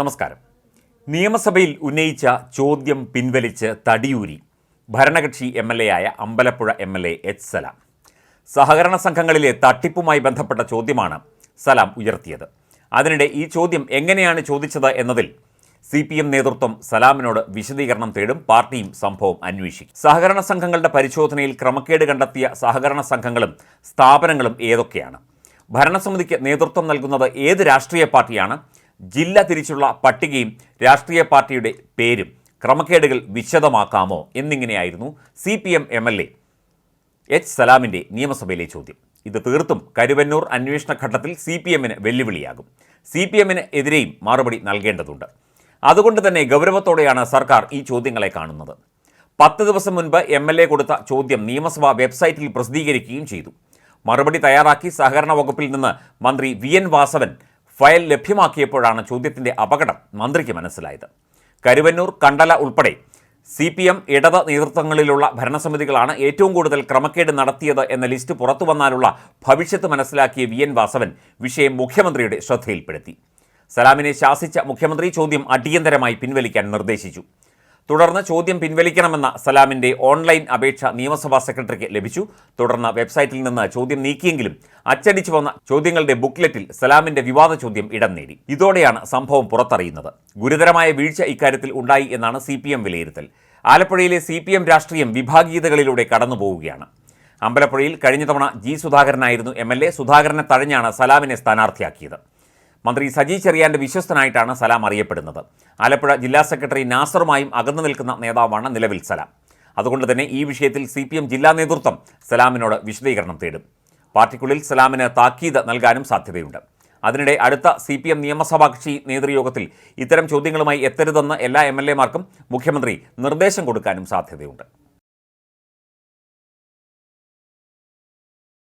നമസ്കാരം. നിയമസഭയിൽ ഉന്നയിച്ച ചോദ്യം പിൻവലിച്ച് തടിയൂരി ഭരണകക്ഷി എം എൽ എ ആയ Ambalappuzha M L A H Salam. സഹകരണ സംഘങ്ങളിലെ തട്ടിപ്പുമായി ബന്ധപ്പെട്ട ചോദ്യമാണ് സലാം ഉയർത്തിയത്. അതിനിടെ ഈ ചോദ്യം എങ്ങനെയാണ് ചോദിച്ചത് എന്നതിൽ സി പി എം നേതൃത്വം സലാമിനോട് വിശദീകരണം തേടും പാർട്ടിയും സംഭവം അന്വേഷിക്കും. സഹകരണ സംഘങ്ങളുടെ പരിശോധനയിൽ ക്രമക്കേട് കണ്ടെത്തിയ സഹകരണ സംഘങ്ങളും സ്ഥാപനങ്ങളും ഏതൊക്കെയാണ്? ഭരണസമിതിക്ക് നേതൃത്വം നൽകുന്നത് ഏത് രാഷ്ട്രീയ പാർട്ടിയാണ്? ജില്ല തിരിച്ചുള്ള പട്ടികയും രാഷ്ട്രീയ പാർട്ടിയുടെ പേരും ക്രമക്കേടുകൾ വിശദമാക്കാമോ എന്നിങ്ങനെയായിരുന്നു C P M M L A H സലാമിന്റെ നിയമസഭയിലെ ചോദ്യം. ഇത് തീർത്തും കരുവന്നൂർ അന്വേഷണ ഘട്ടത്തിൽ സി പി എമ്മിന് വെല്ലുവിളിയാകും. സി പി എമ്മിന് എതിരെയും മറുപടി നൽകേണ്ടതുണ്ട്. അതുകൊണ്ട് തന്നെ ഗൗരവത്തോടെയാണ് സർക്കാർ ഈ ചോദ്യങ്ങളെ കാണുന്നത്. പത്ത് ദിവസം മുൻപ് എം എൽ എ കൊടുത്ത ചോദ്യം നിയമസഭാ വെബ്സൈറ്റിൽ പ്രസിദ്ധീകരിക്കുകയും ചെയ്തു. മറുപടി തയ്യാറാക്കി സഹകരണ വകുപ്പിൽ നിന്ന് മന്ത്രി വി എൻ വാസവൻ ഫയൽ ലഭ്യമാക്കിയപ്പോഴാണ് ചോദ്യത്തിന്റെ അപകടം മന്ത്രിക്ക് മനസ്സിലായത്. കരുവന്നൂർ കണ്ടല ഉൾപ്പെടെ സി പി എം ഇടത് നേതൃത്വങ്ങളിലുള്ള ഭരണസമിതികളാണ് ഏറ്റവും കൂടുതൽ ക്രമക്കേട് നടത്തിയത് എന്ന ലിസ്റ്റ് പുറത്തു വന്നാലുള്ള ഭവിഷ്യത്ത് മനസ്സിലാക്കിയ വി എൻ വാസവൻ വിഷയം മുഖ്യമന്ത്രിയുടെ ശ്രദ്ധയിൽപ്പെടുത്തി. സലാമിനെ ശാസിച്ച മുഖ്യമന്ത്രി ചോദ്യം അടിയന്തരമായി പിൻവലിക്കാൻ നിർദ്ദേശിച്ചു. തുടർന്ന് ചോദ്യം പിൻവലിക്കണമെന്ന സലാമിന്റെ ഓൺലൈൻ അപേക്ഷ നിയമസഭാ സെക്രട്ടറിക്ക് ലഭിച്ചു. തുടർന്ന് വെബ്സൈറ്റിൽ നിന്ന് ചോദ്യം നീക്കിയെങ്കിലും അച്ചടിച്ചു വന്ന ചോദ്യങ്ങളുടെ ബുക്ക്ലെറ്റിൽ സലാമിന്റെ വിവാദ ചോദ്യം ഇടം നേടി. ഇതോടെയാണ് സംഭവം പുറത്തറിയുന്നത്. ഗുരുതരമായ വീഴ്ച ഇക്കാര്യത്തിൽ ഉണ്ടായി എന്നാണ് സി വിലയിരുത്തൽ. ആലപ്പുഴയിലെ സി പി എം രാഷ്ട്രീയം വിഭാഗീയതകളിലൂടെ കടന്നുപോവുകയാണ്. അമ്പലപ്പുഴയിൽ കഴിഞ്ഞ തവണ ജി സുധാകരനായിരുന്നു എം എൽ എ. സുധാകരനെ തഴഞ്ഞാണ് സലാമിനെ സ്ഥാനാർത്ഥിയാക്കിയത്. മന്ത്രി സജി ചെറിയാന്റെ വിശ്വസ്തനായിട്ടാണ് സലാം അറിയപ്പെടുന്നത്. ആലപ്പുഴ ജില്ലാ സെക്രട്ടറി നാസറുമായും അകന്നു നിൽക്കുന്ന നേതാവാണ് നിലവിൽ സലാം. അതുകൊണ്ട് തന്നെ ഈ വിഷയത്തിൽ സി ജില്ലാ നേതൃത്വം സലാമിനോട് വിശദീകരണം തേടും. പാർട്ടിക്കുള്ളിൽ സലാമിന് താക്കീത് നൽകാനും സാധ്യതയുണ്ട്. അതിനിടെ അടുത്ത സി പി എം നിയമസഭാ കക്ഷി നേതൃയോഗത്തിൽ ഇത്തരം ചോദ്യങ്ങളുമായി എത്തരുതെന്ന് എല്ലാ എം എൽ എമാർക്കും മുഖ്യമന്ത്രി നിർദ്ദേശം കൊടുക്കാനും സാധ്യതയുണ്ട്.